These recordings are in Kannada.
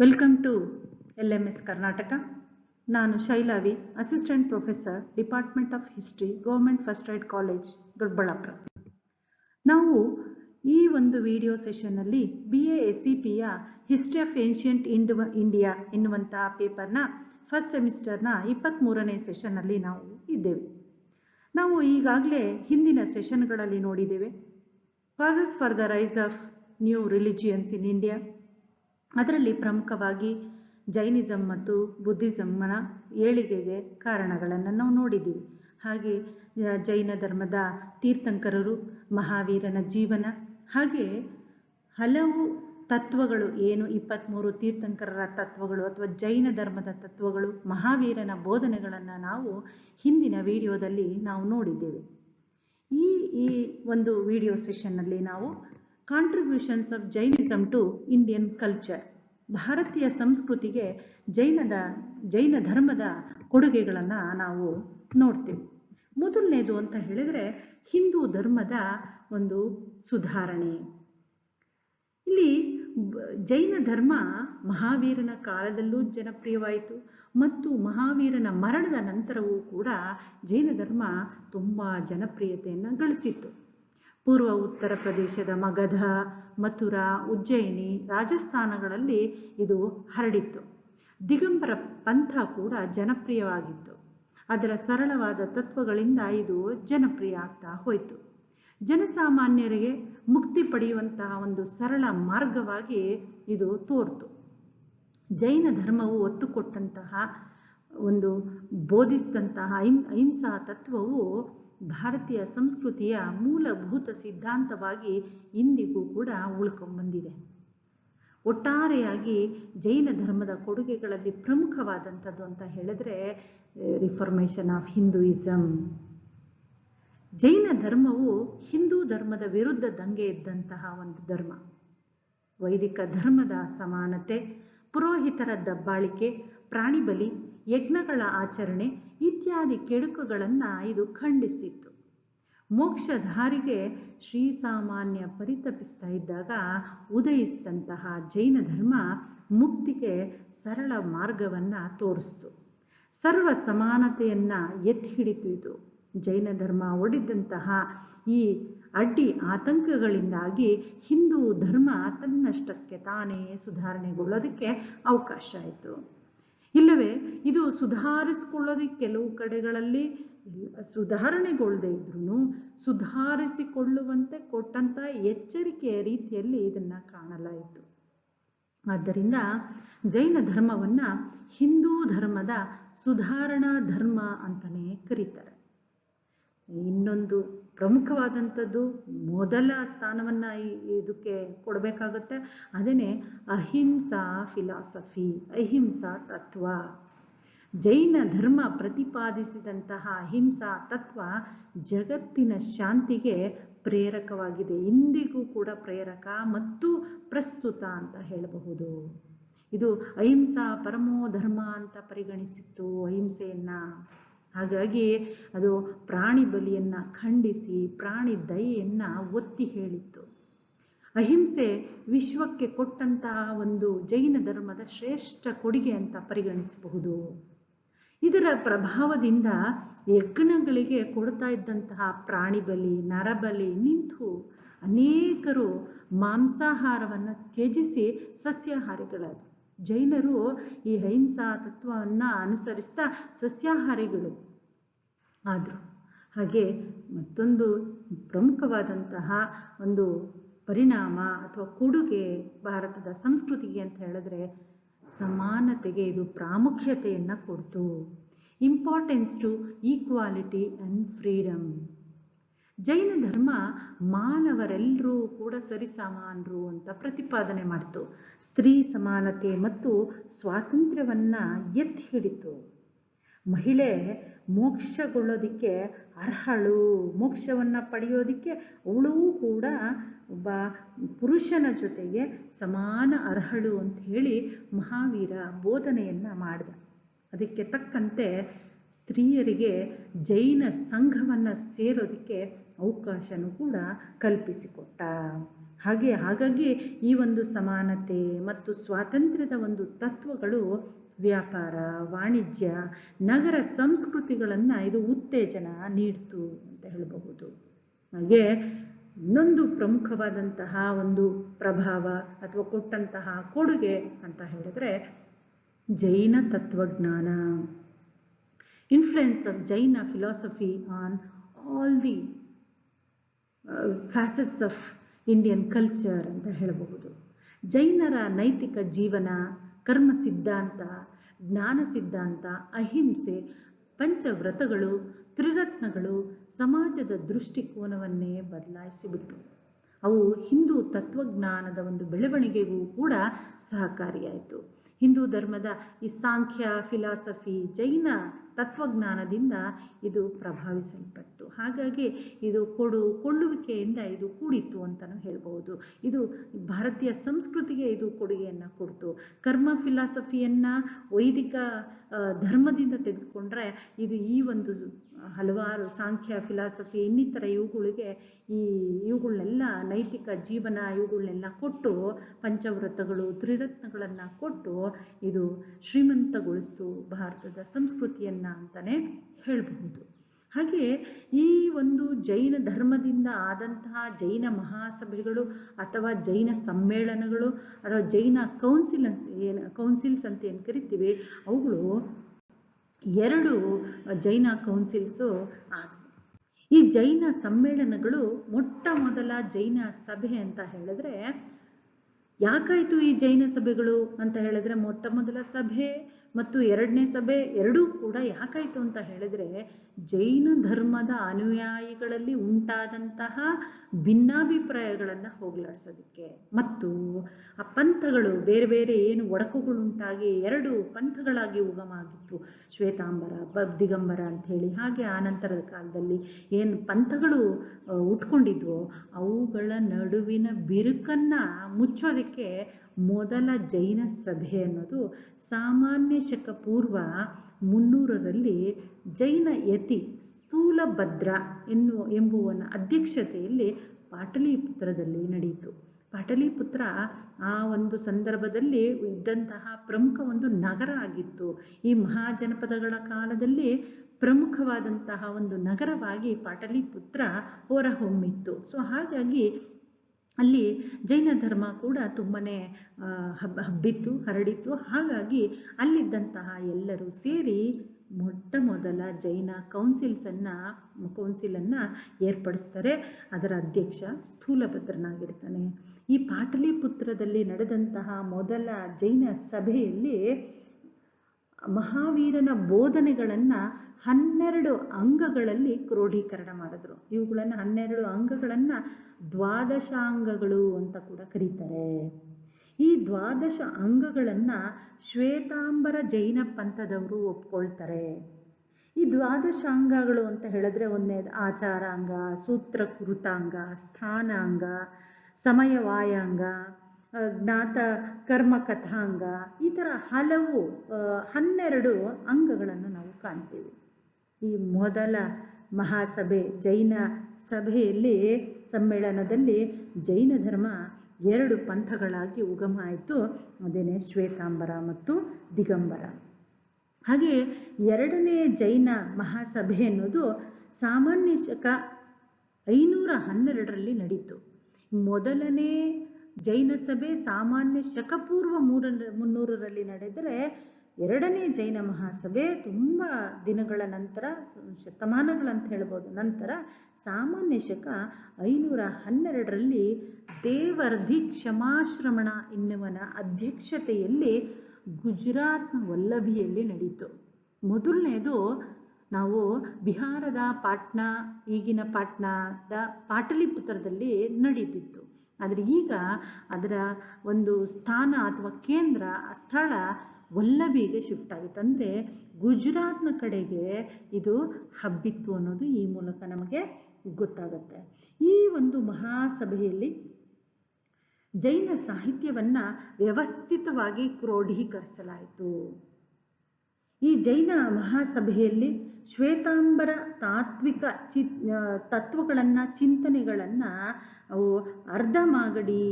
Welcome to L M S Karnataka ನಾನು Shailavi assistant professor department of history government first aid college Doddaballapura. ನಾವು ಈ ಒಂದು ವಿಡಿಯೋ ಸೆಷನ್ನಲ್ಲಿ ಬಿ ಎ ಎಸ್ ಸಿ ಪಿಯ ಹಿಸ್ಟ್ರಿ ಆಫ್ ಏನ್ಷಿಯಂಟ್ ಇಂಡ್ ಇಂಡಿಯಾ ಎನ್ನುವಂತಹ ಪೇಪರ್ನ ಫಸ್ಟ್ ಸೆಮಿಸ್ಟರ್ನ ಇಪ್ಪತ್ತ್ಮೂರನೇ ಸೆಷನ್ನಲ್ಲಿ ನಾವು ಇದ್ದೇವೆ. ನಾವು ಈಗಾಗಲೇ ಹಿಂದಿನ ಸೆಷನ್ಗಳಲ್ಲಿ ನೋಡಿದ್ದೇವೆ. Causes for the rise of new religions in India ಅದರಲ್ಲಿ ಪ್ರಮುಖವಾಗಿ ಜೈನಿಸಂ ಮತ್ತು ಬುದ್ಧಿಸಮ್ಮನ ಏಳಿಗೆಗೆ ಕಾರಣಗಳನ್ನು ನಾವು ನೋಡಿದ್ದೀವಿ. ಹಾಗೆ ಜೈನ ಧರ್ಮದ ತೀರ್ಥಂಕರರು, ಮಹಾವೀರನ ಜೀವನ, ಹಾಗೆ ಹಲವು ತತ್ವಗಳು, ಏನು ಇಪ್ಪತ್ತ್ಮೂರು ತೀರ್ಥಂಕರರ ತತ್ವಗಳು ಅಥವಾ ಜೈನ ಧರ್ಮದ ತತ್ವಗಳು, ಮಹಾವೀರನ ಬೋಧನೆಗಳನ್ನು ನಾವು ಹಿಂದಿನ ವಿಡಿಯೋದಲ್ಲಿ ನಾವು ನೋಡಿದ್ದೇವೆ. ಈ ಈ ಒಂದು ವಿಡಿಯೋ ಸೆಷನ್ನಲ್ಲಿ ನಾವು contributions of Jainism to Indian culture ಭಾರತೀಯ ಸಂಸ್ಕೃತಿಗೆ ಜೈನದ, ಜೈನ ಧರ್ಮದ ಕೊಡುಗೆಗಳನ್ನು ನಾವು ನೋಡ್ತೀವಿ. ಮೊದಲನೇದು ಅಂತ ಹೇಳಿದರೆ ಹಿಂದೂ ಧರ್ಮದ ಒಂದು ಸುಧಾರಣೆ. ಇಲ್ಲಿ ಜೈನ ಧರ್ಮ ಮಹಾವೀರನ ಕಾಲದಲ್ಲೂ ಜನಪ್ರಿಯವಾಯಿತು ಮತ್ತು ಮಹಾವೀರನ ಮರಣದ ನಂತರವೂ ಕೂಡ ಜೈನ ಧರ್ಮ ತುಂಬ ಜನಪ್ರಿಯತೆಯನ್ನು ಗಳಿಸಿತ್ತು. ಪೂರ್ವ ಉತ್ತರ ಪ್ರದೇಶದ ಮಗಧ, ಮಥುರಾ, ಉಜ್ಜಯಿನಿ ರಾಜಸ್ಥಾನಗಳಲ್ಲಿ ಇದು ಹರಡಿತ್ತು. ದಿಗಂಬರ ಪಂಥ ಕೂಡ ಜನಪ್ರಿಯವಾಗಿತ್ತು. ಅದರ ಸರಳವಾದ ತತ್ವಗಳಿಂದ ಇದು ಜನಪ್ರಿಯ ಆಗ್ತಾ ಹೋಯಿತು. ಜನಸಾಮಾನ್ಯರಿಗೆ ಮುಕ್ತಿ ಪಡೆಯುವಂತಹ ಒಂದು ಸರಳ ಮಾರ್ಗವಾಗಿ ಇದು ತೋರ್ತು. ಜೈನ ಧರ್ಮವು ಒತ್ತು ಕೊಟ್ಟಂತಹ ಒಂದು ಬೋಧಿಸಿದಂತಹ ಅಹಿಂ, ಅಹಿಂಸಾ ತತ್ವವು ಭಾರತೀಯ ಸಂಸ್ಕೃತಿಯ ಮೂಲಭೂತ ಸಿದ್ಧಾಂತವಾಗಿ ಇಂದಿಗೂ ಕೂಡ ಉಳ್ಕೊಂಬಂದಿದೆ. ಒಟ್ಟಾರೆಯಾಗಿ ಜೈನ ಧರ್ಮದ ಕೊಡುಗೆಗಳಲ್ಲಿ ಪ್ರಮುಖವಾದಂಥದ್ದು ಅಂತ ಹೇಳಿದ್ರೆ ರಿಫಾರ್ಮೇಷನ್ ಆಫ್ ಹಿಂದೂಯಿಸಮ್ ಜೈನ ಧರ್ಮವು ಹಿಂದೂ ಧರ್ಮದ ವಿರುದ್ಧ ದಂಗೆ ಇದ್ದಂತಹ ಒಂದು ಧರ್ಮ. ವೈದಿಕ ಧರ್ಮದ ಸಮಾನತೆ, ಪುರೋಹಿತರ ದಬ್ಬಾಳಿಕೆ ಪ್ರಾಣಿ ಬಲಿ ಯಜ್ಞಗಳ ಆಚರಣೆ ಇತ್ಯಾದಿ ಕೆಡುಕುಗಳನ್ನು ಇದು ಖಂಡಿಸಿತ್ತು. ಮೋಕ್ಷಧಾರಿಗೆ ಶ್ರೀಸಾಮಾನ್ಯ ಪರಿತಪಿಸ್ತಾ ಇದ್ದಾಗ ಉದಯಿಸಿದಂತಹ ಜೈನ ಧರ್ಮ ಮುಕ್ತಿಗೆ ಸರಳ ಮಾರ್ಗವನ್ನು ತೋರಿಸ್ತು. ಸರ್ವ ಸಮಾನತೆಯನ್ನು ಎತ್ತಿ ಹಿಡಿತು ಇದು. ಜೈನ ಧರ್ಮ ಒಡೆದಂತಹ ಈ ಅಡ್ಡಿ ಆತಂಕಗಳಿಂದಾಗಿ ಹಿಂದೂ ಧರ್ಮ ತನ್ನಷ್ಟಕ್ಕೆ ತಾನೇ ಸುಧಾರಣೆಗೊಳ್ಳೋದಕ್ಕೆ ಅವಕಾಶ ಆಯಿತು. ಇಲ್ಲವೇ? ಇದು ಸುಧಾರಿಸಿಕೊಳ್ಳೋದಕ್ಕೆ ಕೆಲವು ಕಡೆಗಳಲ್ಲಿ ಸುಧಾರಣೆಗೊಳ್ಳದೆ ಇದ್ರೂ ಸುಧಾರಿಸಿಕೊಳ್ಳುವಂತೆ ಕೊಟ್ಟಂತ ಎಚ್ಚರಿಕೆಯ ರೀತಿಯಲ್ಲಿ ಇದನ್ನು ಕಾಣಲಾಯಿತು. ಆದ್ದರಿಂದ ಜೈನ ಧರ್ಮವನ್ನ ಹಿಂದೂ ಧರ್ಮದ ಸುಧಾರಣಾ ಧರ್ಮ ಅಂತಲೇ ಕರೀತಾರೆ. ಇನ್ನೊಂದು ಪ್ರಮುಖವಾದಂಥದ್ದು ಮೊದಲ ಸ್ಥಾನವನ್ನು ಇದಕ್ಕೆ ಕೊಡಬೇಕಾಗುತ್ತೆ. ಅದೇನೆ ಅಹಿಂಸಾ ಫಿಲಾಸಫಿ, ಅಹಿಂಸಾ ತತ್ವ. ಜೈನ ಧರ್ಮ ಪ್ರತಿಪಾದಿಸಿದಂತಹ ಅಹಿಂಸಾ ತತ್ವ ಜಗತ್ತಿನ ಶಾಂತಿಗೆ ಪ್ರೇರಕವಾಗಿದೆ. ಇಂದಿಗೂ ಕೂಡ ಪ್ರೇರಕ ಮತ್ತು ಪ್ರಸ್ತುತ ಅಂತ ಹೇಳಬಹುದು. ಇದು ಅಹಿಂಸಾ ಪರಮೋ ಧರ್ಮ ಅಂತ ಪರಿಗಣಿಸಿತ್ತು ಅಹಿಂಸೆಯನ್ನ. ಹಾಗಾಗಿ ಅದು ಪ್ರಾಣಿ ಬಲಿಯನ್ನ ಖಂಡಿಸಿ, ಪ್ರಾಣಿ ದಯೆಯನ್ನ ಒತ್ತಿ ಹೇಳಿತ್ತು. ಅಹಿಂಸೆ ವಿಶ್ವಕ್ಕೆ ಕೊಟ್ಟಂತಹ ಒಂದು ಜೈನ ಧರ್ಮದ ಶ್ರೇಷ್ಠ ಕೊಡುಗೆ ಅಂತ ಪರಿಗಣಿಸಬಹುದು. ಇದರ ಪ್ರಭಾವದಿಂದ ಯಜ್ಞಗಳಿಗೆ ಕೊಡ್ತಾ ಇದ್ದಂತಹ ಪ್ರಾಣಿ ಬಲಿ ನರಬಲಿ ನಿಂತು ಅನೇಕರು ಮಾಂಸಾಹಾರವನ್ನು ತ್ಯಜಿಸಿ ಸಸ್ಯಾಹಾರಿಗಳಾದರು. ಜೈನರು ಈ ಅಹಿಂಸಾ ತತ್ವವನ್ನು ಅನುಸರಿಸ್ತಾ ಸಸ್ಯಾಹಾರಿಗಳು. ಆದರು. ಹಾಗೆ ಮತ್ತೊಂದು ಪ್ರಮುಖವಾದಂತಹ ಒಂದು ಪರಿಣಾಮ ಅಥವಾ ಕೊಡುಗೆ ಭಾರತದ ಸಂಸ್ಕೃತಿಗೆ ಅಂತ ಹೇಳಿದ್ರೆ ಸಮಾನತೆಗೆ ಇದು ಪ್ರಾಮುಖ್ಯತೆಯನ್ನು ಕೊಡ್ತು. Importance to equality and freedom ಜೈನ ಧರ್ಮ ಮಾನವರೆಲ್ಲರೂ ಕೂಡ ಸರಿಸಮಾನರು ಅಂತ ಪ್ರತಿಪಾದನೆ ಮಾಡಿತು. ಸ್ತ್ರೀ ಸಮಾನತೆ ಮತ್ತು ಸ್ವಾತಂತ್ರ್ಯವನ್ನು ಎತ್ತಿ ಹಿಡಿತು. ಮಹಿಳೆ ಮೋಕ್ಷಗೊಳ್ಳೋದಿಕ್ಕೆ ಅರ್ಹಳು. ಮೋಕ್ಷವನ್ನು ಪಡೆಯೋದಿಕ್ಕೆ ಅವಳೂ ಕೂಡ ಒಬ್ಬ ಪುರುಷನ ಜೊತೆಗೆ ಸಮಾನ ಅರ್ಹಳು ಅಂತ ಹೇಳಿ ಮಹಾವೀರ ಬೋಧನೆಯನ್ನು ಮಾಡಿದ. ಅದಕ್ಕೆ ತಕ್ಕಂತೆ ಸ್ತ್ರೀಯರಿಗೆ ಜೈನ ಸಂಘವನ್ನು ಸೇರೋದಕ್ಕೆ ಅವಕಾಶನೂ ಕೂಡ ಕಲ್ಪಿಸಿಕೊಟ್ಟ. ಹಾಗೆ ಹಾಗಾಗಿ ಈ ಒಂದು ಸಮಾನತೆ ಮತ್ತು ಸ್ವಾತಂತ್ರ್ಯದ ಒಂದು ತತ್ವಗಳು ವ್ಯಾಪಾರ, ವಾಣಿಜ್ಯ, ನಗರ ಸಂಸ್ಕೃತಿಗಳನ್ನು ಇದು ಉತ್ತೇಜನ ನೀಡ್ತು ಅಂತ ಹೇಳಬಹುದು. ಹಾಗೆ ಇನ್ನೊಂದು ಪ್ರಮುಖವಾದಂತಹ ಒಂದು ಪ್ರಭಾವ ಅಥವಾ ಕೊಟ್ಟಂತಹ ಕೊಡುಗೆ ಅಂತ ಹೇಳಿದ್ರೆ ಜೈನ ತತ್ವಜ್ಞಾನ. Influence of Jain philosophy on all the facets of Indian culture ಅಂತ ಹೇಳಬಹುದು. ಜೈನರ ನೈತಿಕ ಜೀವನ ಕರ್ಮ ಸಿದ್ಧಾಂತ, ಜ್ಞಾನ ಸಿದ್ಧಾಂತ, ಅಹಿಂಸೆ, ಪಂಚವ್ರತಗಳು, ತ್ರಿರತ್ನಗಳು ಸಮಾಜದ ದೃಷ್ಟಿಕೋನವನ್ನೇ ಬದಲಾಯಿಸಿಬಿಟ್ಟು ಅವು ಹಿಂದೂ ತತ್ವಜ್ಞಾನದ ಒಂದು ಬೆಳವಣಿಗೆಗೂ ಕೂಡ ಸಹಕಾರಿಯಾಯಿತು. ಹಿಂದೂ ಧರ್ಮದ ಈ ಸಾಂಖ್ಯ, ಫಿಲಾಸಫಿ, ಜೈನ ತತ್ವಜ್ಞಾನದಿಂದ ಇದು ಪ್ರಭಾವಿಸಲ್ಪಟ್ಟು, ಹಾಗಾಗಿ ಇದು ಕೊಡು, ಕೊಳ್ಳುವಿಕೆಯಿಂದ ಇದು ಕೂಡಿತ್ತು ಅಂತಲೂ ಹೇಳ್ಬೋದು ಇದು ಭಾರತೀಯ ಸಂಸ್ಕೃತಿಗೆ ಇದು ಕೊಡುಗೆಯನ್ನು ಕೊಡ್ತು. ಕರ್ಮ ಫಿಲಾಸಫಿಯನ್ನು ವೈದಿಕ ಧರ್ಮದಿಂದ ತೆಗೆದುಕೊಂಡ್ರೆ ಇದು ಈ ಒಂದು ಹಲವಾರು ಸಾಂಖ್ಯ, ಫಿಲಾಸಫಿ, ಇನ್ನಿತರ ಇವುಗಳಿಗೆ ಈ ಇವುಗಳನ್ನೆಲ್ಲ ನೈತಿಕ ಜೀವನ ಇವುಗಳನ್ನೆಲ್ಲ ಕೊಟ್ಟು, ಪಂಚವ್ರತಗಳು, ತ್ರಿರತ್ನಗಳನ್ನು ಕೊಟ್ಟು ಇದು ಶ್ರೀಮಂತಗೊಳಿಸ್ತು ಭಾರತದ ಸಂಸ್ಕೃತಿಯನ್ನು. ಅಂತಲೇ ಹೇಳಬಹುದು. ಹಾಗೆ ಈ ಒಂದು ಜೈನ ಧರ್ಮದಿಂದ ಆದಂತಹ ಜೈನ ಮಹಾಸಭೆಗಳು ಅಥವಾ ಜೈನ ಸಮ್ಮೇಳನಗಳು ಅಥವಾ ಜೈನ ಕೌನ್ಸಿಲನ್ಸ್ ಏನು ಕೌನ್ಸಿಲ್ಸ್ ಅಂತ ಏನು ಕರಿತೀವಿ, ಅವುಗಳು ಎರಡು ಜೈನ ಕೌನ್ಸಿಲ್ಸು ಆದವು. ಈ ಜೈನ ಸಮ್ಮೇಳನಗಳು ಮೊಟ್ಟ ಮೊದಲ ಜೈನ ಸಭೆ ಅಂತ ಹೇಳಿದ್ರೆ ಯಾಕಾಯ್ತು ಈ ಜೈನ ಸಭೆಗಳು ಅಂತ ಹೇಳಿದ್ರೆ ಮೊಟ್ಟ ಮೊದಲ ಸಭೆ? ಮತ್ತು ಎರಡನೇ ಸಭೆ ಎರಡೂ ಕೂಡ ಯಾಕಾಯಿತು ಅಂತ ಹೇಳಿದ್ರೆ ಜೈನ ಧರ್ಮದ ಅನುಯಾಯಿಗಳಲ್ಲಿ ಉಂಟಾದಂತಹ ಭಿನ್ನಾಭಿಪ್ರಾಯಗಳನ್ನು ಹೋಗಲಾಡಿಸೋದಕ್ಕೆ. ಮತ್ತು ಆ ಪಂಥಗಳು ಬೇರೆ ಬೇರೆ ಏನು ಒಡಕುಗಳುಂಟಾಗಿ ಎರಡು ಪಂಥಗಳಾಗಿ ಉಗಮ ಆಗಿತ್ತು ಶ್ವೇತಾಂಬರ, ಬ, ದಿಗಂಬರ ಹೇಳಿ ಹಾಗೆ ಆನಂತರದ ಕಾಲದಲ್ಲಿ ಏನು ಪಂಥಗಳು ಉಟ್ಕೊಂಡಿದ್ವೋ ಅವುಗಳ ನಡುವಿನ ಬಿರುಕನ್ನು ಮುಚ್ಚೋದಕ್ಕೆ ಮೊದಲ ಜೈನ ಸಭೆ ಅನ್ನೋದು ಸಾಮಾನ್ಯ ಶಕ ಪೂರ್ವ ಮುನ್ನೂರರಲ್ಲಿ ಜೈನ ಯತಿ ಸ್ಥೂಲಭದ್ರ ಎನ್ನುವ ಎಂಬುವನ ಅಧ್ಯಕ್ಷತೆಯಲ್ಲಿ ಪಾಟಲಿಪುತ್ರದಲ್ಲಿ ನಡೆಯಿತು. ಪಾಟಲಿಪುತ್ರ ಆ ಒಂದು ಸಂದರ್ಭದಲ್ಲಿ ಇದ್ದಂತಹ ಪ್ರಮುಖ ಒಂದು ನಗರ ಆಗಿತ್ತು. ಈ ಮಹಾಜನಪದಗಳ ಕಾಲದಲ್ಲಿ ಪ್ರಮುಖವಾದಂತಹ ಒಂದು ನಗರವಾಗಿ ಪಾಟಲಿಪುತ್ರ ಹೊರಹೊಮ್ಮಿತ್ತು. ಸೊ ಹಾಗಾಗಿ ಅಲ್ಲಿ ಜೈನ ಧರ್ಮ ಕೂಡ ತುಂಬನೇ ಹಬ್ಬ ಹಬ್ಬಿತ್ತು, ಹರಡಿತ್ತು. ಹಾಗಾಗಿ ಅಲ್ಲಿದ್ದಂತಹ ಎಲ್ಲರೂ ಸೇರಿ ಮೊಟ್ಟ ಮೊದಲ ಜೈನ ಕೌನ್ಸಿಲ್ಸನ್ನು, ಕೌನ್ಸಿಲನ್ನು ಏರ್ಪಡಿಸ್ತಾರೆ. ಅದರ ಅಧ್ಯಕ್ಷ ಸ್ಥೂಲಭದ್ರನಾಗಿರ್ತಾನೆ. ಈ ಪಾಟಲಿಪುತ್ರದಲ್ಲಿ ನಡೆದಂತಹ ಮೊದಲ ಜೈನ ಸಭೆಯಲ್ಲಿ ಮಹಾವೀರನ ಬೋಧನೆಗಳನ್ನು ಹನ್ನೆರಡು ಅಂಗಗಳಲ್ಲಿ ಕ್ರೋಢೀಕರಣ ಮಾಡಿದ್ರು. ಇವುಗಳನ್ನು ಹನ್ನೆರಡು ಅಂಗಗಳನ್ನು ದ್ವಾದಶಾಂಗಗಳು ಅಂತ ಕೂಡ ಕರೀತಾರೆ. ಈ ದ್ವಾದಶ ಅಂಗಗಳನ್ನು ಶ್ವೇತಾಂಬರ ಜೈನ ಪಂಥದವರು ಒಪ್ಕೊಳ್ತಾರೆ. ಈ ದ್ವಾದಶಾಂಗಗಳು ಅಂತ ಹೇಳಿದ್ರೆ ಒಂದನೇದು ಆಚಾರಾಂಗ, ಸೂತ್ರ ಕೃತಾಂಗ, ಸ್ಥಾನಾಂಗ, ಸಮಯವಾಯಾಂಗ ಜ್ಞಾತ ಕರ್ಮ ಕಥಾಂಗ, ಈ ಥರ ಹಲವು ಹನ್ನೆರಡು ಅಂಗಗಳನ್ನು ನಾವು ಕಾಣ್ತೀವಿ. ಈ ಮೊದಲ ಮಹಾಸಭೆ ಜೈನ ಸಭೆಯಲ್ಲಿ ಸಮ್ಮೇಳನದಲ್ಲಿ ಜೈನ ಧರ್ಮ ಎರಡು ಪಂಥಗಳಾಗಿ ಉಗಮ ಆಯಿತು. ಅದೇನೆ ಶ್ವೇತಾಂಬರ ಮತ್ತು ದಿಗಂಬರ. ಹಾಗೆ ಎರಡನೇ ಜೈನ ಮಹಾಸಭೆ ಅನ್ನೋದು ಸಾಮಾನ್ಯ ಶಕ ಐನೂರ ಹನ್ನೆರಡರಲ್ಲಿ ನಡೀತು. ಮೊದಲನೇ ಜೈನ ಸಭೆ ಸಾಮಾನ್ಯ ಶಕಪೂರ್ವ ಮೂರ ಮುನ್ನೂರರಲ್ಲಿ ನಡೆದರೆ ಎರಡನೇ ಜೈನ ಮಹಾಸಭೆ ತುಂಬ ದಿನಗಳ ನಂತರ ಶತಮಾನಗಳಂತ ಹೇಳ್ಬೋದು, ನಂತರ ಸಾಮಾನ್ಯ ಶಕ ಐನೂರ ಹನ್ನೆರಡರಲ್ಲಿ ದೇವರ್ಧಿ ಕ್ಷಮಾಶ್ರಮಣ ಎನ್ನುವನ ಅಧ್ಯಕ್ಷತೆಯಲ್ಲಿ ಗುಜರಾತ್ನ ವಲ್ಲಭಿಯಲ್ಲಿ ನಡೀತು. ಮೊದಲನೇದು ನಾವು ಬಿಹಾರದ ಪಾಟ್ನಾ, ಈಗಿನ ಪಾಟ್ನಾದ ಪಾಟಲಿಪುತ್ರದಲ್ಲಿ ನಡೀತಿತ್ತು. ಆದರೆ ಈಗ ಅದರ ಒಂದು ಸ್ಥಾನ ಅಥವಾ ಕೇಂದ್ರ ಸ್ಥಳ ವಲ್ಲಭಿಗೆ ಶಿಫ್ಟ್ ಆಗಿತ್ತು. ಅಂದರೆ ಗುಜರಾತ್ನ ಕಡೆಗೆ ಇದು ಹಬ್ಬಿತ್ತು ಅನ್ನೋದು ಈ ಮೂಲಕ ನಮಗೆ ಗೊತ್ತಾಗುತ್ತೆ. ಈ ಒಂದು ಮಹಾಸಭೆಯಲ್ಲಿ ಜೈನ ಸಾಹಿತ್ಯವನ್ನು ವ್ಯವಸ್ಥಿತವಾಗಿ ಕ್ರೋಢೀಕರಿಸಲಾಯಿತು. ಈ ಜೈನ ಮಹಾಸಭೆಯಲ್ಲಿ ಶ್ವೇತಾಂಬರ ತಾತ್ವಿಕ ಚಿ ತತ್ವಗಳನ್ನು, ಚಿಂತನೆಗಳನ್ನು ಅವು ಅರ್ಧ ಮಾಗಡಿ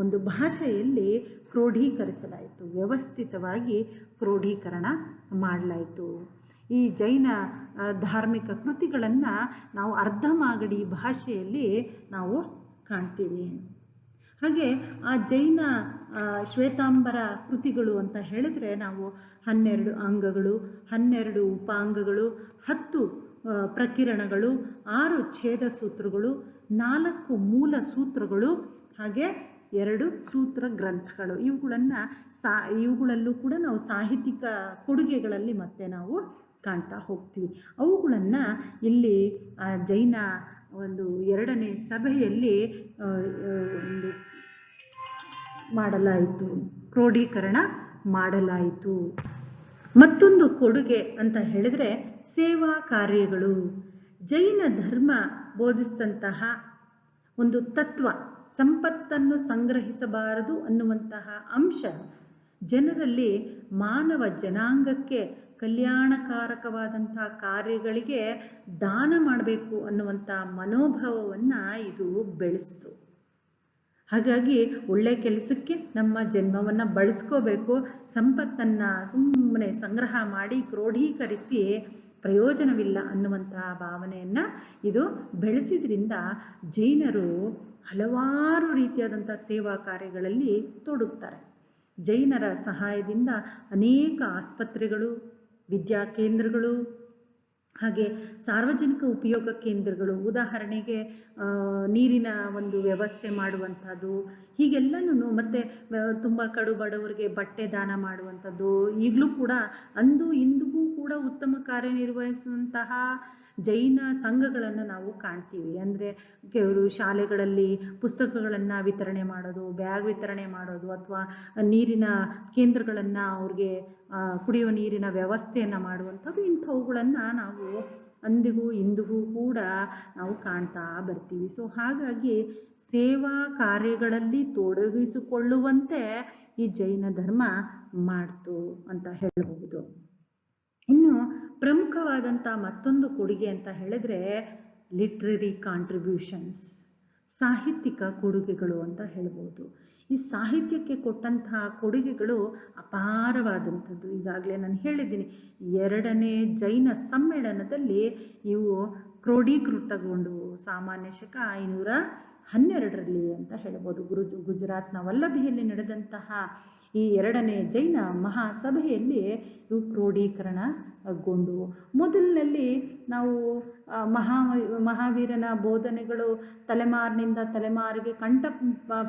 ಒಂದು ಭಾಷೆಯಲ್ಲಿ ಕ್ರೋಢೀಕರಿಸಲಾಯಿತು, ವ್ಯವಸ್ಥಿತವಾಗಿ ಕ್ರೋಢೀಕರಣ ಮಾಡಲಾಯಿತು. ಈ ಜೈನ ಧಾರ್ಮಿಕ ಕೃತಿಗಳನ್ನು ನಾವು ಅರ್ಧ ಮಾಗಡಿ ಭಾಷೆಯಲ್ಲಿ ನಾವು ಕಾಣ್ತೀವಿ. ಹಾಗೆ ಆ ಜೈನ ಶ್ವೇತಾಂಬರ ಕೃತಿಗಳು ಅಂತ ಹೇಳಿದ್ರೆ ನಾವು ಹನ್ನೆರಡು ಅಂಗಗಳು, ಹನ್ನೆರಡು ಉಪಾಂಗಗಳು, ಹತ್ತು ಪ್ರಕಿರಣಗಳು, ಆರು ಛೇದ ಸೂತ್ರಗಳು ನಾಲ್ಕು ಮೂಲ ಸೂತ್ರಗಳು ಹಾಗೆ ಎರಡು ಸೂತ್ರ ಗ್ರಂಥಗಳು. ಇವುಗಳನ್ನ ಸಾ, ಇವುಗಳಲ್ಲೂ ಕೂಡ ನಾವು ಸಾಹಿತ್ಯಿಕ ಕೊಡುಗೆಗಳಲ್ಲಿ ಮತ್ತೆ ನಾವು ಕಾಣ್ತಾ ಹೋಗ್ತೀವಿ. ಅವುಗಳನ್ನ ಇಲ್ಲಿ ಜೈನ ಒಂದು ಎರಡನೇ ಸಭೆಯಲ್ಲಿ ಒಂದು ಮಾಡಲಾಯಿತು. ಕ್ರೋಢೀಕರಣ ಮಾಡಲಾಯಿತು. ಮತ್ತೊಂದು ಕೊಡುಗೆ ಅಂತ ಹೇಳಿದ್ರೆ ಸೇವಾ ಕಾರ್ಯಗಳು. ಜೈನ ಧರ್ಮ ಬೋಧಿಸಿದಂತಹ ಒಂದು ತತ್ವ. ಸಂಪತ್ತನ್ನು ಸಂಗ್ರಹಿಸಬಾರದು ಅನ್ನುವಂತಹ ಅಂಶ ಜನರಲ್ಲಿ ಮಾನವ ಜನಾಂಗಕ್ಕೆ ಕಲ್ಯಾಣಕಾರಕವಾದಂತಹ ಕಾರ್ಯಗಳಿಗೆ ದಾನ ಮಾಡಬೇಕು ಅನ್ನುವಂಥ ಮನೋಭಾವವನ್ನು ಇದು ಬೆಳೆಸ್ತು. ಹಾಗಾಗಿ ಒಳ್ಳೆ ಕೆಲಸಕ್ಕೆ ನಮ್ಮ ಜನ್ಮವನ್ನು ಬಳಸ್ಕೋಬೇಕು, ಸಂಪತ್ತನ್ನು ಸುಮ್ಮನೆ ಸಂಗ್ರಹ ಮಾಡಿ ಕ್ರೋಢೀಕರಿಸಿ ಪ್ರಯೋಜನವಿಲ್ಲ ಅನ್ನುವಂತಹ ಭಾವನೆಯನ್ನು ಇದು ಬೆಳೆಸಿದ್ರಿಂದ ಜೈನರು ಹಲವಾರು ರೀತಿಯಾದಂಥ ಸೇವಾ ಕಾರ್ಯಗಳಲ್ಲಿ ತೊಡಗುತ್ತಾರೆ ಜೈನರ ಸಹಾಯದಿಂದ ಅನೇಕ ಆಸ್ಪತ್ರೆಗಳು, ವಿದ್ಯಾ ಕೇಂದ್ರಗಳು ಹಾಗೆ ಸಾರ್ವಜನಿಕ ಉಪಯೋಗ ಕೇಂದ್ರಗಳು, ಉದಾಹರಣೆಗೆ ನೀರಿನ ಒಂದು ವ್ಯವಸ್ಥೆ ಮಾಡುವಂಥದ್ದು ಹೀಗೆಲ್ಲನೂ ಮತ್ತೆ ತುಂಬಾ ಕಡು ಬಡವರಿಗೆ ಬಟ್ಟೆ ದಾನ ಮಾಡುವಂಥದ್ದು, ಈಗಲೂ ಕೂಡ ಅಂದು ಇಂದಿಗೂ ಕೂಡ ಉತ್ತಮ ಕಾರ್ಯನಿರ್ವಹಿಸುವಂತಹ ಜೈನ ಸಂಘಗಳನ್ನು ನಾವು ಕಾಣ್ತೀವಿ. ಅಂದರೆ ಕೆಲವರು ಶಾಲೆಗಳಲ್ಲಿ ಪುಸ್ತಕಗಳನ್ನು ವಿತರಣೆ ಮಾಡೋದು, ಬ್ಯಾಗ್ ವಿತರಣೆ ಮಾಡೋದು, ಅಥವಾ ನೀರಿನ ಕೇಂದ್ರಗಳನ್ನು ಅವ್ರಿಗೆ ಕುಡಿಯುವ ನೀರಿನ ವ್ಯವಸ್ಥೆಯನ್ನು ಮಾಡುವಂಥದ್ದು ಇಂಥವುಗಳನ್ನು ನಾವು ಅಂದಿಗೂ ಇಂದಿಗೂ ಕೂಡ ನಾವು ಕಾಣ್ತಾ ಬರ್ತೀವಿ. ಸೊ ಹಾಗಾಗಿ ಸೇವಾ ಕಾರ್ಯಗಳಲ್ಲಿ ತೊಡಗಿಸಿಕೊಳ್ಳುವಂತೆ ಈ ಜೈನ ಧರ್ಮ ಮಾಡ್ತು ಅಂತ ಹೇಳಬಹುದು. ಇನ್ನು ಪ್ರಮುಖವಾದಂಥ ಮತ್ತೊಂದು ಕೊಡುಗೆ ಅಂತ ಹೇಳಿದ್ರೆ ಲಿಟ್ರರಿ ಕಾಂಟ್ರಿಬ್ಯೂಷನ್ಸ್ ಸಾಹಿತ್ಯಿಕ ಕೊಡುಗೆಗಳು ಅಂತ ಹೇಳ್ಬೋದು. ಈ ಸಾಹಿತ್ಯಕ್ಕೆ ಕೊಟ್ಟಂತಹ ಕೊಡುಗೆಗಳು ಅಪಾರವಾದಂಥದ್ದು. ಈಗಾಗಲೇ ನಾನು ಹೇಳಿದ್ದೀನಿ, ಎರಡನೇ ಜೈನ ಸಮ್ಮೇಳನದಲ್ಲಿ ಇವು ಕ್ರೋಢೀಕೃತಗೊಂಡು ಸಾಮಾನ್ಯ ಶಕ ಐನೂರ ಹನ್ನೆರಡರಲ್ಲಿ ಅಂತ ಹೇಳ್ಬೋದು. ಗುರು, ಗುಜರಾತ್ನ ವಲ್ಲಭಿಯಲ್ಲಿ ನಡೆದಂತಹ ಈ ಎರಡನೇ ಜೈನ ಮಹಾಸಭೆಯಲ್ಲಿ ಇವು ಕ್ರೋಢೀಕರಣಗೊಂಡು ಮೊದಲಿನಲ್ಲಿ ನಾವು ಮಹಾ, ಮಹಾವೀರನ ಬೋಧನೆಗಳು ತಲೆಮಾರಿನಿಂದ ತಲೆಮಾರಿಗೆ ಕಂಠ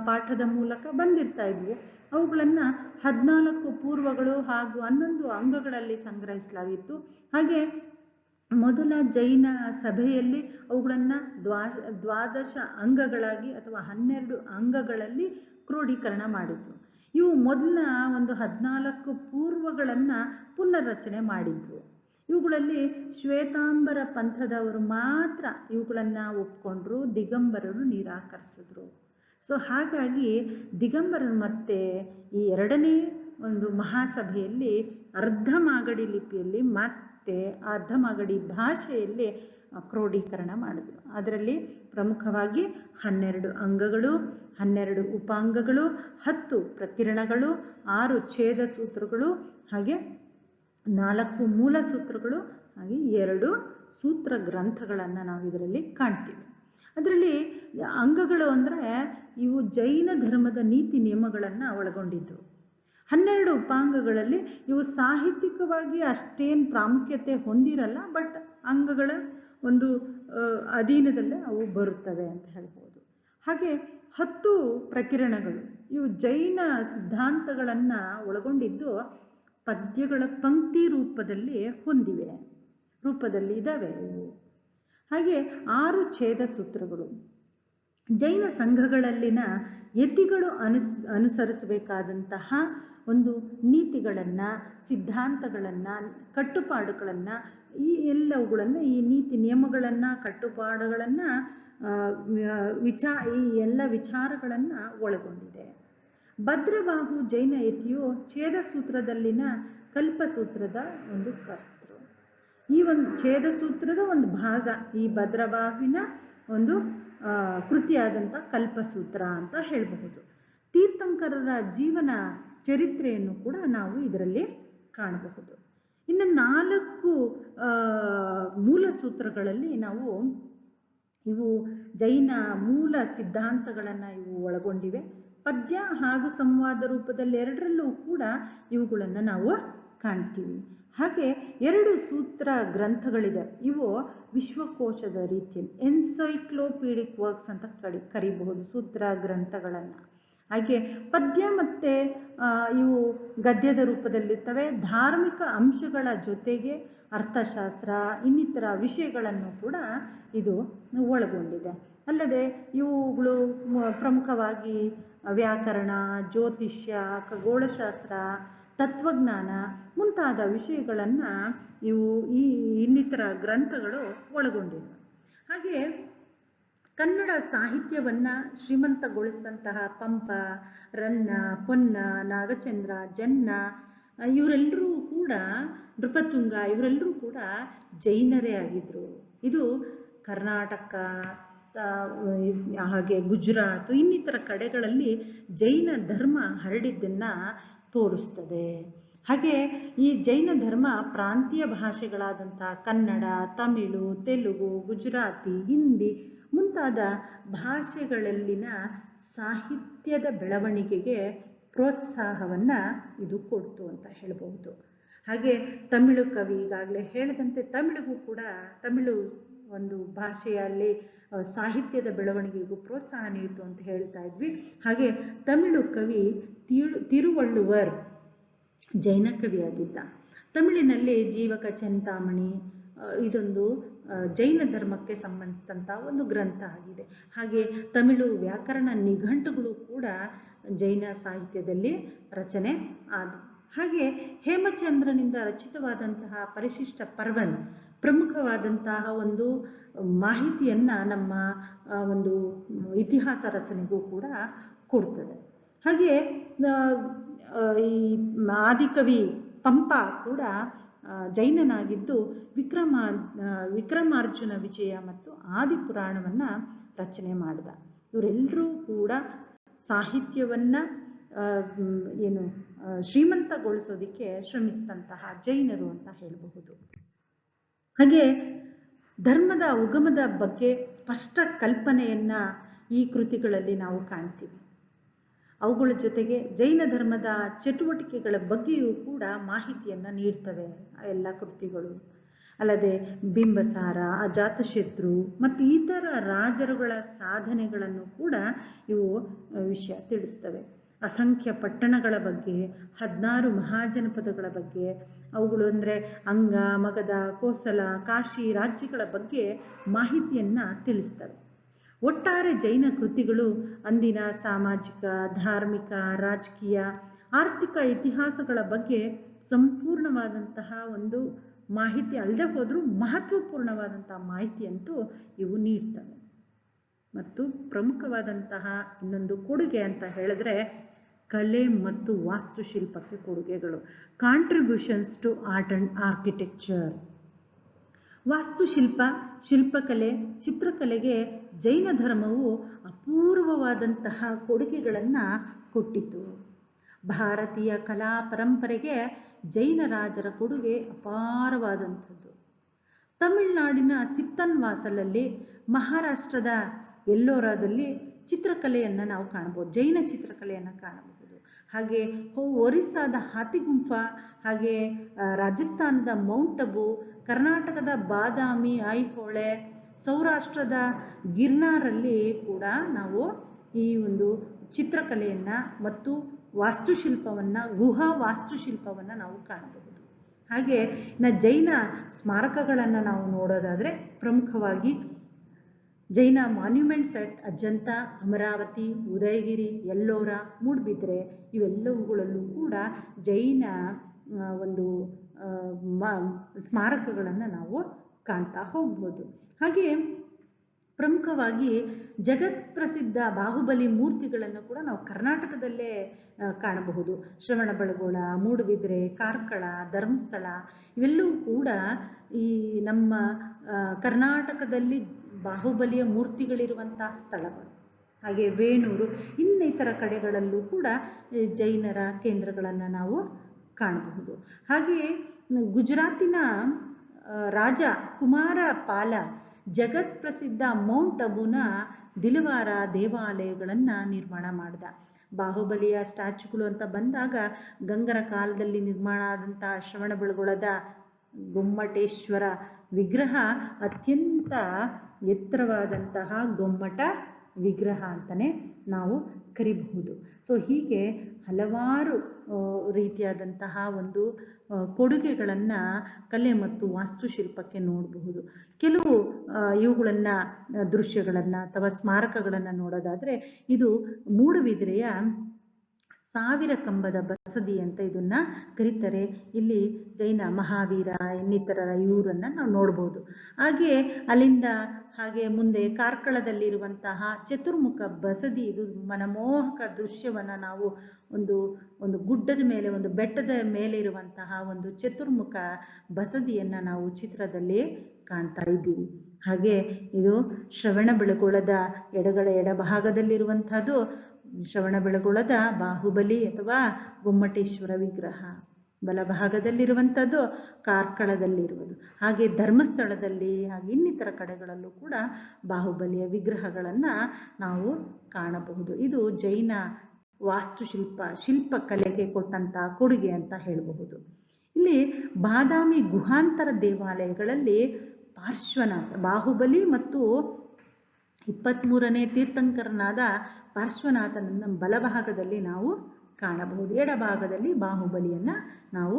ಪಾಠದ ಮೂಲಕ ಬಂದಿರ್ತಾ ಇದ್ವು. ಅವುಗಳನ್ನು ಹದಿನಾಲ್ಕು ಪೂರ್ವಗಳು ಹಾಗೂ ಹನ್ನೊಂದು ಅಂಗಗಳಲ್ಲಿ ಸಂಗ್ರಹಿಸಲಾಗಿತ್ತು. ಹಾಗೆ ಮೊದಲ ಜೈನ ಸಭೆಯಲ್ಲಿ ಅವುಗಳನ್ನು ದ್ವಾ ದ್ವಾದಶ ಅಂಗಗಳಾಗಿ ಅಥವಾ ಹನ್ನೆರಡು ಅಂಗಗಳಲ್ಲಿ ಕ್ರೋಢೀಕರಣ ಮಾಡಿದ್ರು. ಇವು ಮೊದಲ ಒಂದು ಹದಿನಾಲ್ಕು ಪೂರ್ವಗಳನ್ನು ಪುನರ್ರಚನೆ ಮಾಡಿದ್ರು ಇವುಗಳಲ್ಲಿ ಶ್ವೇತಾಂಬರ ಪಂಥದವರು ಮಾತ್ರ ಇವುಗಳನ್ನು ಒಪ್ಕೊಂಡ್ರು, ದಿಗಂಬರರು ನಿರಾಕರಿಸಿದ್ರು. ಸೊ ಹಾಗಾಗಿ ದಿಗಂಬರರು ಮತ್ತೆ ಈ ಎರಡನೇ ಒಂದು ಮಹಾಸಭೆಯಲ್ಲಿ ಅರ್ಧ ಮಾಗಡಿ ಲಿಪಿಯಲ್ಲಿ ಮತ್ತೆ ಅರ್ಧ ಮಾಗಡಿ ಭಾಷೆಯಲ್ಲಿ ಕ್ರೋಢೀಕರಣ ಮಾಡಿದ್ರು. ಅದರಲ್ಲಿ ಪ್ರಮುಖವಾಗಿ ಹನ್ನೆರಡು ಅಂಗಗಳು, ಹನ್ನೆರಡು ಉಪಾಂಗಗಳು, ಹತ್ತು ಪ್ರಕಿರಣಗಳು, ಆರು ಛೇದ ಸೂತ್ರಗಳು, ಹಾಗೆ ನಾಲ್ಕು ಮೂಲ ಸೂತ್ರಗಳು, ಹಾಗೆ ಎರಡು ಸೂತ್ರ ಗ್ರಂಥಗಳನ್ನು ನಾವು ಇದರಲ್ಲಿ ಕಾಣ್ತೀವಿ. ಅದರಲ್ಲಿ ಅಂಗಗಳು ಅಂದರೆ ಇವು ಜೈನ ಧರ್ಮದ ನೀತಿ ನಿಯಮಗಳನ್ನು ಒಳಗೊಂಡಿದ್ದವು. ಹನ್ನೆರಡು ಉಪಾಂಗಗಳಲ್ಲಿ ಇವು ಸಾಹಿತ್ಯಿಕವಾಗಿ ಅಷ್ಟೇನು ಪ್ರಾಮುಖ್ಯತೆ ಹೊಂದಿರಲ್ಲ, ಬಟ್ ಅಂಗಗಳ ಒಂದು ಅಧೀನದಲ್ಲೇ ಅವು ಬರುತ್ತವೆ ಅಂತ ಹೇಳ್ಬೋದು. ಹಾಗೆ ಹತ್ತು ಪ್ರಕಿರಣಗಳು, ಇವು ಜೈನ ಸಿದ್ಧಾಂತಗಳನ್ನು ಒಳಗೊಂಡಿದ್ದು ಪದ್ಯಗಳ ಪಂಕ್ತಿ ರೂಪದಲ್ಲಿ ಹೊಂದಿವೆ, ರೂಪದಲ್ಲಿ ಇದ್ದಾವೆ ಹಾಗೆ ಆರು ಛೇದ ಸೂತ್ರಗಳು, ಜೈನ ಸಂಘಗಳಲ್ಲಿನ ಯತಿಗಳು ಅನುಸ್, ಅನುಸರಿಸಬೇಕಾದಂತಹ ಒಂದು ನೀತಿಗಳನ್ನು, ಸಿದ್ಧಾಂತಗಳನ್ನು, ಕಟ್ಟುಪಾಡುಗಳನ್ನು, ಈ ಎಲ್ಲವುಗಳನ್ನು, ಈ ನೀತಿ ನಿಯಮಗಳನ್ನು, ಕಟ್ಟುಪಾಡುಗಳನ್ನು ವಿಚಾ, ಈ ಎಲ್ಲ ವಿಚಾರಗಳನ್ನು ಒಳಗೊಂಡಿದೆ. ಭದ್ರಬಾಹು ಜೈನ ಯತಿಯು ಛೇದ ಸೂತ್ರದಲ್ಲಿನ ಕಲ್ಪಸೂತ್ರದ ಒಂದು ಕರ್ತೃ. ಈ ಒಂದು ಛೇದ ಸೂತ್ರದ ಒಂದು ಭಾಗ, ಈ ಭದ್ರಬಾಹುವಿನ ಒಂದು ಕೃತಿಯಾದಂಥ ಕಲ್ಪಸೂತ್ರ ಅಂತ ಹೇಳಬಹುದು. ತೀರ್ಥಂಕರರ ಜೀವನ ಚರಿತ್ರೆಯನ್ನು ಕೂಡ ನಾವು ಇದರಲ್ಲಿ ಕಾಣಬಹುದು. ಇನ್ನು ನಾಲ್ಕು ಮೂಲ ಸೂತ್ರಗಳಲ್ಲಿ ನಾವು ಇವು ಜೈನ ಮೂಲ ಸಿದ್ಧಾಂತಗಳನ್ನು ಇವು ಒಳಗೊಂಡಿವೆ. ಪದ್ಯ ಹಾಗೂ ಸಂವಾದ ರೂಪದಲ್ಲಿ ಎರಡರಲ್ಲೂ ಕೂಡ ಇವುಗಳನ್ನು ನಾವು ಕಾಣ್ತೀವಿ. ಹಾಗೆ ಎರಡು ಸೂತ್ರ ಗ್ರಂಥಗಳಿದೆ. ಇವು ವಿಶ್ವಕೋಶದ ರೀತಿಯಲ್ಲಿ ಎನ್ಸೈಕ್ಲೋಪೀಡಿಕ್ ವರ್ಕ್ಸ್ ಅಂತ ಕಡಿ ಕರಿಬಹುದು ಸೂತ್ರ ಗ್ರಂಥಗಳನ್ನು. ಹಾಗೆ ಪದ್ಯ ಮತ್ತು ಇವು ಗದ್ಯದ ರೂಪದಲ್ಲಿರ್ತವೆ. ಧಾರ್ಮಿಕ ಅಂಶಗಳ ಜೊತೆಗೆ ಅರ್ಥಶಾಸ್ತ್ರ, ಇನ್ನಿತರ ವಿಷಯಗಳನ್ನು ಕೂಡ ಇದು ಒಳಗೊಂಡಿದೆ. ಅಲ್ಲದೆ ಇವುಗಳು ಪ್ರಮುಖವಾಗಿ ವ್ಯಾಕರಣ, ಜ್ಯೋತಿಷ್ಯ, ಖಗೋಳಶಾಸ್ತ್ರ ತತ್ವಜ್ಞಾನ ಮುಂತಾದ ವಿಷಯಗಳನ್ನು ಇವು ಈ ಇನ್ನಿತರ ಗ್ರಂಥಗಳು ಒಳಗೊಂಡಿವೆ. ಹಾಗೆ ಕನ್ನಡ ಸಾಹಿತ್ಯವನ್ನು ಶ್ರೀಮಂತಗೊಳಿಸಿದಂತಹ ಪಂಪ, ರನ್ನ, ಪೊನ್ನ, ನಾಗಚಂದ್ರ, ಜನ್ನ, ಇವರೆಲ್ಲರೂ ಕೂಡ ನೃಪತುಂಗ, ಇವರೆಲ್ಲರೂ ಕೂಡ ಜೈನರೇ ಆಗಿದ್ರು. ಇದು ಕರ್ನಾಟಕ ಹಾಗೆ ಗುಜರಾತ್, ಇನ್ನಿತರ ಕಡೆಗಳಲ್ಲಿ ಜೈನ ಧರ್ಮ ಹರಡಿದ್ದನ್ನು ತೋರಿಸ್ತದೆ. ಹಾಗೆ ಈ ಜೈನ ಧರ್ಮ ಪ್ರಾಂತೀಯ ಭಾಷೆಗಳಾದಂಥ ಕನ್ನಡ, ತಮಿಳು, ತೆಲುಗು, ಗುಜರಾತಿ, ಹಿಂದಿ ಮುಂತಾದ ಭಾಷೆಗಳಲ್ಲಿನ ಸಾಹಿತ್ಯದ ಬೆಳವಣಿಗೆಗೆ ಪ್ರೋತ್ಸಾಹವನ್ನು ಇದು ಕೊಡ್ತು ಅಂತ ಹೇಳ್ಬೋದು ಹಾಗೆ ತಮಿಳು ಕವಿ ಈಗಾಗಲೇ ಹೇಳಿದಂತೆ ತಮಿಳಿಗೂ ಕೂಡ ತಮಿಳು ಒಂದು ಭಾಷೆಯಲ್ಲಿ ಸಾಹಿತ್ಯದ ಬೆಳವಣಿಗೆಗೂ ಪ್ರೋತ್ಸಾಹ ನೀಡಿತು ಅಂತ ಹೇಳ್ತಾ ಇದ್ವಿ. ಹಾಗೆ ತಮಿಳು ಕವಿ ತಿರು, ತಿರುವಳ್ಳುವರ್ ಜೈನ ಕವಿಯಾಗಿದ್ದ ತಮಿಳಿನಲ್ಲಿ ಜೀವಕ ಚಿಂತಾಮಣಿ ಇದೊಂದು ಜೈನ ಧರ್ಮಕ್ಕೆ ಸಂಬಂಧಿಸಿದಂಥ ಒಂದು ಗ್ರಂಥ ಆಗಿದೆ. ಹಾಗೆ ತಮಿಳು ವ್ಯಾಕರಣ ನಿಘಂಟುಗಳು ಕೂಡ ಜೈನ ಸಾಹಿತ್ಯದಲ್ಲಿ ರಚನೆ ಆದವು ಹಾಗೆ ಹೇಮಚಂದ್ರನಿಂದ ರಚಿತವಾದಂತಹ ಪರಿಶಿಷ್ಟ ಪರ್ವನ್ ಪ್ರಮುಖವಾದಂತಹ ಒಂದು ಮಾಹಿತಿಯನ್ನು ನಮ್ಮ ಒಂದು ಇತಿಹಾಸ ರಚನೆಗೂ ಕೂಡ ಕೊಡ್ತದೆ. ಹಾಗೆ ಈ ಆದಿಕವಿ ಪಂಪ ಕೂಡ ಜೈನನಾಗಿದ್ದು ವಿಕ್ರಮ ವಿಕ್ರಮಾರ್ಜುನ ವಿಜಯ ಮತ್ತು ಆದಿಪುರಾಣವನ್ನು ರಚನೆ ಮಾಡಿದ. ಇವರೆಲ್ಲರೂ ಕೂಡ ಸಾಹಿತ್ಯವನ್ನು ಏನು ಶ್ರೀಮಂತಗೊಳಿಸೋದಕ್ಕೆ ಶ್ರಮಿಸಿದಂತಹ ಜೈನರು ಅಂತ ಹೇಳಬಹುದು. ಹಾಗೆ ಧರ್ಮದ, ಉಗಮದ ಬಗ್ಗೆ ಸ್ಪಷ್ಟ ಕಲ್ಪನೆಯನ್ನು ಈ ಕೃತಿಗಳಲ್ಲಿ ನಾವು ಕಾಣ್ತೀವಿ. ಅವುಗಳ ಜೊತೆಗೆ ಜೈನ ಧರ್ಮದ ಚಟುವಟಿಕೆಗಳ ಬಗ್ಗೆಯೂ ಕೂಡ ಮಾಹಿತಿಯನ್ನು ನೀಡ್ತವೆ ಎಲ್ಲ ಕೃತಿಗಳು. ಅಲ್ಲದೆ ಬಿಂಬಸಾರ, ಅಜಾತಶತ್ರು ಮತ್ತು ಇತರ ರಾಜರುಗಳ ಸಾಧನೆಗಳನ್ನು ಕೂಡ ಇವು ವಿಷಯ ತಿಳಿಸ್ತವೆ. ಅಸಂಖ್ಯ ಪಟ್ಟಣಗಳ ಬಗ್ಗೆ, ಹದಿನಾರು ಮಹಾಜನಪದಗಳ ಬಗ್ಗೆ, ಅವುಗಳು ಅಂದರೆ ಅಂಗ, ಮಗಧ, ಕೋಸಲ, ಕಾಶಿ ರಾಜ್ಯಗಳ ಬಗ್ಗೆ ಮಾಹಿತಿಯನ್ನು ತಿಳಿಸ್ತವೆ. ಒಟ್ಟಾರೆ ಜೈನ ಕೃತಿಗಳು ಅಂದಿನ ಸಾಮಾಜಿಕ, ಧಾರ್ಮಿಕ, ರಾಜಕೀಯ, ಆರ್ಥಿಕ ಇತಿಹಾಸಗಳ ಬಗ್ಗೆ ಸಂಪೂರ್ಣವಾದಂತಹ ಒಂದು ಮಾಹಿತಿ ಅಲ್ಲದೆ ಹೋದರೂ ಮಹತ್ವಪೂರ್ಣವಾದಂತಹ ಮಾಹಿತಿಯಂತೂ ಇವು ನೀಡ್ತವೆ. ಮತ್ತು ಪ್ರಮುಖವಾದಂತಹ ಇನ್ನೊಂದು ಕೊಡುಗೆ ಅಂತ ಹೇಳಿದ್ರೆ ಕಲೆ ಮತ್ತು ವಾಸ್ತುಶಿಲ್ಪಕ್ಕೆ ಕೊಡುಗೆಗಳು. Contributions to art and architecture ವಾಸ್ತುಶಿಲ್ಪ, ಶಿಲ್ಪಕಲೆ, ಚಿತ್ರಕಲೆಗೆ ಜೈನ ಧರ್ಮವು ಅಪೂರ್ವವಾದಂತಹ ಕೊಡುಗೆಗಳನ್ನು ಕೊಟ್ಟಿತು. ಭಾರತೀಯ ಕಲಾ ಪರಂಪರೆಗೆ ಜೈನ ರಾಜರ ಕೊಡುಗೆ ಅಪಾರವಾದಂಥದ್ದು. ತಮಿಳುನಾಡಿನ ಸಿತ್ತನ್ವಾಸಲಲ್ಲಿ ಮಹಾರಾಷ್ಟ್ರದ ಎಲ್ಲೋರಾದಲ್ಲಿ ಚಿತ್ರಕಲೆಯನ್ನು ನಾವು ಕಾಣಬಹುದು ಜೈನ ಚಿತ್ರಕಲೆಯನ್ನು ಕಾಣಬಹುದು. ಹಾಗೆ ಒರಿಸ್ಸಾದ ಹಾತಿಗುಂಫ, ಹಾಗೆ ರಾಜಸ್ಥಾನದ ಮೌಂಟ್ ಅಬು, ಕರ್ನಾಟಕದ ಬಾದಾಮಿ, ಐಹೊಳೆ ಸೌರಾಷ್ಟ್ರದ ಗಿರ್ನಾರಲ್ಲಿ ಕೂಡ ನಾವು ಈ ಒಂದು ಚಿತ್ರಕಲೆಯನ್ನು ಮತ್ತು ವಾಸ್ತುಶಿಲ್ಪವನ್ನು, ಗುಹಾ ವಾಸ್ತುಶಿಲ್ಪವನ್ನು ನಾವು ಕಾಣಬಹುದು. ಹಾಗೆ ಇನ್ನು ಜೈನ ಸ್ಮಾರಕಗಳನ್ನು ನಾವು ನೋಡೋದಾದರೆ ಪ್ರಮುಖವಾಗಿ ಜೈನ ಮಾನ್ಯುಮೆಂಟ್ಸ್ ಅಟ್ ಅಜಂತ ಅಮರಾವತಿ ಉದಯಗಿರಿ ಎಲ್ಲೋರ ಮೂಡ್ಬಿದ್ರೆ ಇವೆಲ್ಲವುಗಳಲ್ಲೂ ಕೂಡ ಜೈನ ಒಂದು ಸ್ಮಾರಕಗಳನ್ನು ನಾವು ಕಾಣ್ತಾ ಹೋಗ್ಬೋದು. ಹಾಗೆ ಪ್ರಮುಖವಾಗಿ ಜಗತ್ ಪ್ರಸಿದ್ಧ ಬಾಹುಬಲಿ ಮೂರ್ತಿಗಳನ್ನು ಕೂಡ ನಾವು ಕರ್ನಾಟಕದಲ್ಲೇ ಕಾಣಬಹುದು. ಶ್ರವಣಬೆಳಗೊಳ ಮೂಡುಬಿದ್ರೆ, ಕಾರ್ಕಳ, ಧರ್ಮಸ್ಥಳ ಇವೆಲ್ಲವೂ ಕೂಡ ಈ ನಮ್ಮ ಕರ್ನಾಟಕದಲ್ಲಿ ಬಾಹುಬಲಿಯ ಮೂರ್ತಿಗಳಿರುವಂತಹ ಸ್ಥಳಗಳು. ಹಾಗೆ ವೇಣೂರು, ಇನ್ನಿತರ ಕಡೆಗಳಲ್ಲೂ ಕೂಡ ಜೈನರ ಕೇಂದ್ರಗಳನ್ನು ನಾವು ಕಾಣಬಹುದು. ಹಾಗೆಯೇ ಗುಜರಾತಿನ ರಾಜ ಕುಮಾರ ಪಾಲ ಜಗತ್ ಪ್ರಸಿದ್ಧ ಮೌಂಟ್ ಅಬುನ ದಿಲವಾರ ದೇವಾಲಯಗಳನ್ನು ನಿರ್ಮಾಣ ಮಾಡಿದ. ಬಾಹುಬಲಿಯ ಸ್ಟ್ಯಾಚ್ಯುಗಳು ಅಂತ ಬಂದಾಗ ಗಂಗರ ಕಾಲದಲ್ಲಿ ನಿರ್ಮಾಣ ಆದಂತಹ ಶ್ರವಣಬೆಳಗೊಳದ ಗೊಮ್ಮಟೇಶ್ವರ ವಿಗ್ರಹ ಅತ್ಯಂತ ಎತ್ತರವಾದಂತಹ ಗೊಮ್ಮಟ ವಿಗ್ರಹ ಅಂತಲೇ ನಾವು ಕರಿಬಹುದು. ಸೊ ಹೀಗೆ ಹಲವಾರು ರೀತಿಯಾದಂತಹ ಒಂದು ಕೊಡುಗೆಗಳನ್ನು ಕಲೆ ಮತ್ತು ವಾಸ್ತುಶಿಲ್ಪಕ್ಕೆ ನೋಡಬಹುದು. ಕೆಲವು ಇವುಗಳನ್ನು ದೃಶ್ಯಗಳನ್ನು ಅಥವಾ ಸ್ಮಾರಕಗಳನ್ನು ನೋಡೋದಾದರೆ ಇದು ಮೂಡುಬಿದಿರೆಯ ಸಾವಿರ ಕಂಬದ ಬಸದಿ ಅಂತ ಇದನ್ನ ಕರೀತಾರೆ. ಇಲ್ಲಿ ಜೈನ ಮಹಾವೀರ ಇನ್ನಿತರ ಇವರನ್ನ ನಾವು ನೋಡ್ಬೋದು. ಹಾಗೆ ಅಲ್ಲಿಂದ ಹಾಗೆ ಮುಂದೆ ಕಾರ್ಕಳದಲ್ಲಿರುವಂತಹ ಚತುರ್ಮುಖ ಬಸದಿ ಇದು ಮನಮೋಹಕ ದೃಶ್ಯವನ್ನ ನಾವು ಒಂದು ಒಂದು ಗುಡ್ಡದ ಮೇಲೆ, ಒಂದು ಬೆಟ್ಟದ ಮೇಲೆ ಇರುವಂತಹ ಒಂದು ಚತುರ್ಮುಖ ಬಸದಿಯನ್ನ ನಾವು ಚಿತ್ರದಲ್ಲಿ ಕಾಣ್ತಾ ಇದ್ದೀವಿ. ಹಾಗೆ ಇದು ಶ್ರವಣ ಎಡಗಳ ಎಡಗಡ ಎಡಭಾಗದಲ್ಲಿರುವಂತಹದ್ದು ಶ್ರವಣಬೆಳಗೊಳದ ಬಾಹುಬಲಿ ಅಥವಾ ಗೊಮ್ಮಟೇಶ್ವರ ವಿಗ್ರಹ ಬಲಭಾಗದಲ್ಲಿರುವಂಥದ್ದು ಕಾರ್ಕಳದಲ್ಲಿರುವುದು. ಹಾಗೆ ಧರ್ಮಸ್ಥಳದಲ್ಲಿ ಹಾಗೆ ಇನ್ನಿತರ ಕಡೆಗಳಲ್ಲೂ ಕೂಡ ಬಾಹುಬಲಿಯ ವಿಗ್ರಹಗಳನ್ನು ನಾವು ಕಾಣಬಹುದು. ಇದು ಜೈನ ವಾಸ್ತುಶಿಲ್ಪ ಶಿಲ್ಪಕಲೆಗೆ ಕೊಟ್ಟಂಥ ಕೊಡುಗೆ ಅಂತ ಹೇಳಬಹುದು. ಇಲ್ಲಿ ಬಾದಾಮಿ ಗುಹಾಂತರ ದೇವಾಲಯಗಳಲ್ಲಿ ಪಾರ್ಶ್ವನಾಥ, ಬಾಹುಬಲಿ ಮತ್ತು ಇಪ್ಪತ್ತ್ಮೂರನೇ ತೀರ್ಥಂಕರನಾದ ಪಾರ್ಶ್ವನಾಥನನ್ನು ಬಲಭಾಗದಲ್ಲಿ ನಾವು ಕಾಣಬಹುದು. ಎಡಭಾಗದಲ್ಲಿ ಬಾಹುಬಲಿಯನ್ನು ನಾವು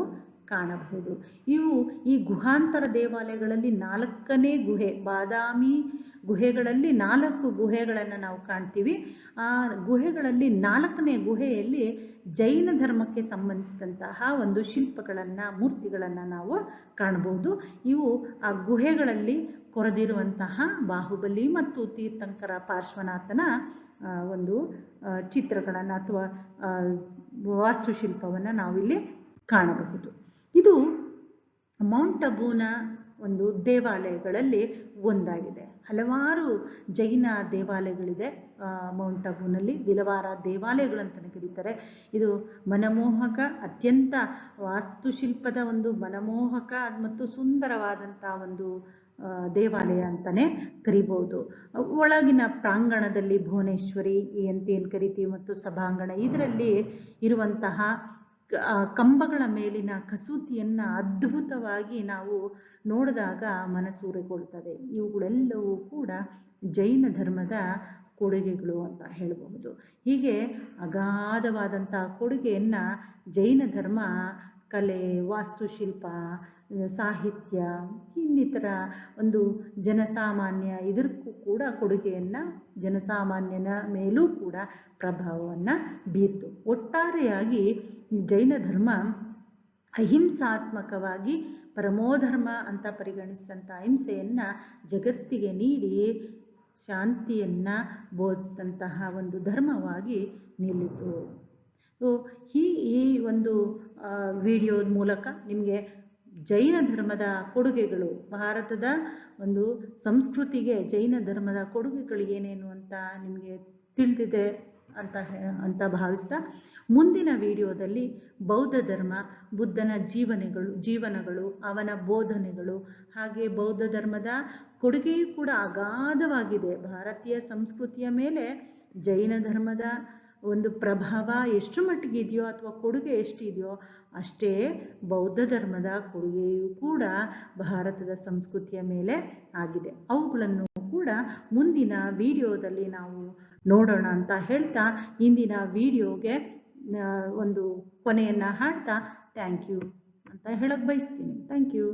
ಕಾಣಬಹುದು. ಇವು ಈ ಗುಹಾಂತರ ದೇವಾಲಯಗಳಲ್ಲಿ ನಾಲ್ಕನೇ ಗುಹೆ, ಬಾದಾಮಿ ಗುಹೆಗಳಲ್ಲಿ ನಾಲ್ಕು ಗುಹೆಗಳನ್ನು ನಾವು ಕಾಣ್ತೀವಿ. ಆ ಗುಹೆಗಳಲ್ಲಿ ನಾಲ್ಕನೇ ಗುಹೆಯಲ್ಲಿ ಜೈನ ಧರ್ಮಕ್ಕೆ ಸಂಬಂಧಿಸಿದಂತಹ ಒಂದು ಶಿಲ್ಪಗಳನ್ನು, ಮೂರ್ತಿಗಳನ್ನು ನಾವು ಕಾಣಬಹುದು. ಇವು ಆ ಗುಹೆಗಳಲ್ಲಿ ಕೊರೆದಿರುವಂತಹ ಬಾಹುಬಲಿ ಮತ್ತು ತೀರ್ಥಂಕರ ಪಾರ್ಶ್ವನಾಥನ ಒಂದು ಚಿತ್ರಗಳನ್ನು ಅಥವಾ ವಾಸ್ತುಶಿಲ್ಪವನ್ನು ನಾವಿಲ್ಲಿ ಕಾಣಬಹುದು. ಇದು ಮೌಂಟ್ ಅಬೂನ ಒಂದು ದೇವಾಲಯಗಳಲ್ಲಿ ಒಂದಾಗಿದೆ. ಹಲವಾರು ಜೈನ ದೇವಾಲಯಗಳಿದೆ. ಮೌಂಟ್ ಅಬೂನಲ್ಲಿ ದಿಲವಾರ ದೇವಾಲಯಗಳಂತಲೇ ಕರೀತಾರೆ. ಇದು ಮನಮೋಹಕ, ಅತ್ಯಂತ ವಾಸ್ತುಶಿಲ್ಪದ ಒಂದು ಮನಮೋಹಕ ಮತ್ತು ಸುಂದರವಾದಂಥ ಒಂದು ದೇವಾಲಯ ಅಂತಲೇ ಕರಿಬೋದು ಒಳಗಿನ ಪ್ರಾಂಗಣದಲ್ಲಿ ಭುವನೇಶ್ವರಿ ಅಂತ ಏನು ಕರಿತೀವಿ ಮತ್ತು ಸಭಾಂಗಣ, ಇದರಲ್ಲಿ ಇರುವಂತಹ ಕಂಬಗಳ ಮೇಲಿನ ಕಸೂತಿಯನ್ನು ಅದ್ಭುತವಾಗಿ ನಾವು ನೋಡಿದಾಗ ಮನಸೂರೆಗೊಳ್ತದೆ ಇವುಗಳೆಲ್ಲವೂ ಕೂಡ ಜೈನ ಧರ್ಮದ ಕೊಡುಗೆಗಳು ಅಂತ ಹೇಳಬಹುದು. ಹೀಗೆ ಅಗಾಧವಾದಂತಹ ಕೊಡುಗೆಯನ್ನು ಜೈನ ಧರ್ಮ, ಕಲೆ, ವಾಸ್ತುಶಿಲ್ಪ ಸಾಹಿತ್ಯ, ಇನ್ನಿತರ ಒಂದು ಜನಸಾಮಾನ್ಯ ಇದಕ್ಕೂ ಕೂಡ ಕೊಡುಗೆಯನ್ನು ಜನಸಾಮಾನ್ಯನ ಮೇಲೂ ಕೂಡ ಪ್ರಭಾವವನ್ನು ಬೀರ್ತು. ಒಟ್ಟಾರೆಯಾಗಿ ಜೈನ ಧರ್ಮ ಅಹಿಂಸಾತ್ಮಕವಾಗಿ ಪರಮೋಧರ್ಮ ಅಂತ ಪರಿಗಣಿಸಿದಂಥ ಅಹಿಂಸೆಯನ್ನು ಜಗತ್ತಿಗೆ ನೀಡಿ ಶಾಂತಿಯನ್ನು ಬೋಧಿಸಿದಂತಹ ಒಂದು ಧರ್ಮವಾಗಿ ನಿಲ್ಲಿತು. ಸೊ, ಈ ಈ ಒಂದು ವಿಡಿಯೋದ ಮೂಲಕ ನಿಮಗೆ ಜೈನ ಧರ್ಮದ ಕೊಡುಗೆಗಳು. ಭಾರತದ ಒಂದು ಸಂಸ್ಕೃತಿಗೆ ಜೈನ ಧರ್ಮದ ಕೊಡುಗೆಗಳು ಏನೇನು ಅಂತ ನಿಮಗೆ ತಿಳಿದಿದೆ ಅಂತ ಅಂತ ಭಾವಿಸ್ತಾ ಮುಂದಿನ ವಿಡಿಯೋದಲ್ಲಿ ಬೌದ್ಧ ಧರ್ಮ, ಬುದ್ಧನ ಜೀವನಗಳು ಜೀವನಗಳು, ಅವನ ಬೋಧನೆಗಳು, ಹಾಗೆ ಬೌದ್ಧ ಧರ್ಮದ ಕೊಡುಗೆಯೂ ಕೂಡ ಅಗಾಧವಾಗಿದೆ. ಭಾರತೀಯ ಸಂಸ್ಕೃತಿಯ ಮೇಲೆ ಜೈನ ಧರ್ಮದ ಒಂದು ಪ್ರಭಾವ ಎಷ್ಟು ಮಟ್ಟಿಗೆ ಇದೆಯೋ ಅಥವಾ ಕೊಡುಗೆ ಎಷ್ಟಿದೆಯೋ ಅಷ್ಟೇ ಬೌದ್ಧ ಧರ್ಮದ ಕೊಡುಗೆಯೂ ಕೂಡ ಭಾರತದ ಸಂಸ್ಕೃತಿಯ ಮೇಲೆ ಆಗಿದೆ. ಅವುಗಳನ್ನು ಕೂಡ ಮುಂದಿನ ವಿಡಿಯೋದಲ್ಲಿ ನಾವು ನೋಡೋಣ ಅಂತ ಹೇಳ್ತಾ ಇಂದಿನ ವಿಡಿಯೋಗೆ ಒಂದು ಕೊನೆಯನ್ನು ಹಾಡ್ತಾ ಥ್ಯಾಂಕ್ ಯು ಅಂತ ಹೇಳಕ್ಕೆ ಬಯಸ್ತೀನಿ. Thank you.